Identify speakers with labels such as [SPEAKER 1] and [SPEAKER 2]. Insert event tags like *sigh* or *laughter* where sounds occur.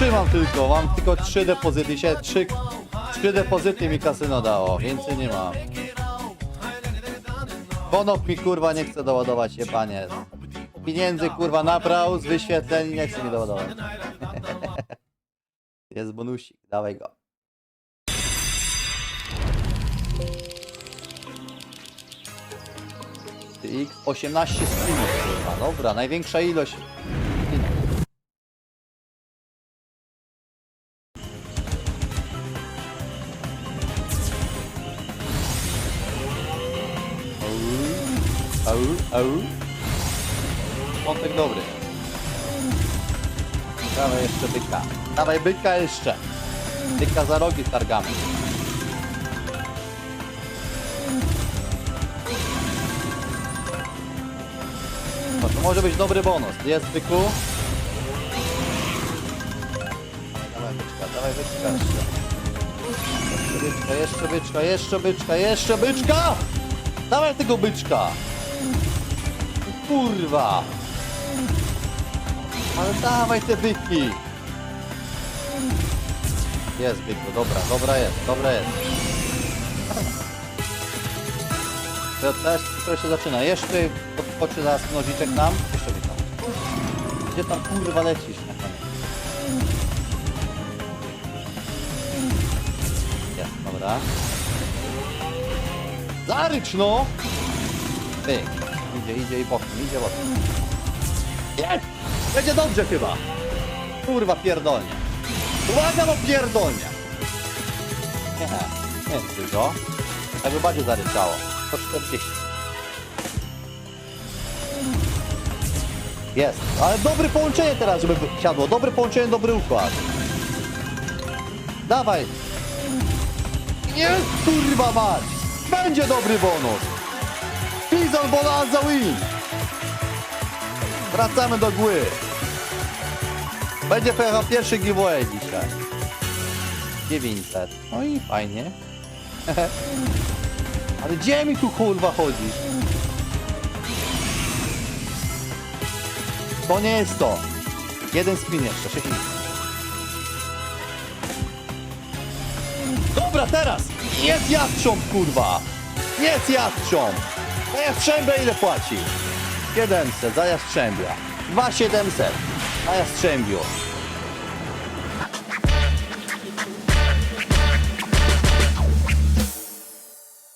[SPEAKER 1] trzy mam tylko, mam tylko trzy depozyty, się trzy, trzy depozyty mi kasyno dało, więcej nie mam. Bonok mi kurwa nie chce doładować się, panie. Pieniędzy kurwa nabrał z wyświetleń i nie chce mi doładować. *laughs* Jest bonusik, dawaj go. X 18 spinów kurwa, dobra, największa ilość. Au, au. Wątek dobry. Dawaj jeszcze byka. Dawaj byka jeszcze. Byka za rogi targamy. No to może być dobry bonus. Jest byku. Dawaj byczka, dawaj byczka jeszcze. Jeszcze byczka, jeszcze byczka, jeszcze byczka, jeszcze byczka! Dawaj tego byczka! Kurwa! Ale dawaj te byki! Jest byku, dobra, dobra jest, dobra jest. To też to się zaczyna. Jeszcze podskoczy zaraz nożyczek nam. Jeszcze byka. Gdzie tam kurwa lecisz na koniec? Jest, dobra. Zarycz no! Pyk. Idzie, idzie i bokiem, idzie bokiem. Jest! Będzie dobrze chyba. Kurwa pierdolnie. Uwaga, bo pierdolnie. Nie, nie jest dużo. Tak by bardziej zaryczało. 140. Jest. Ale dobre połączenie teraz, żeby siadło. Dobre połączenie, dobry układ. Dawaj. Jest, kurwa mać. Będzie dobry bonus. Pizon Bonanza win. Wracamy do gły. Będzie chyba pierwszy giveaway dzisiaj. 900. No i fajnie. *laughs* Ale gdzie mi tu kurwa chodzisz? To nie jest to. Jeden spin jeszcze, 6 Dobra, teraz! Jest jastrząb, kurwa! Jest jastrząb! Za jastrzębia ile płaci? 700 za jastrzębia. 2700 za jastrzębiu.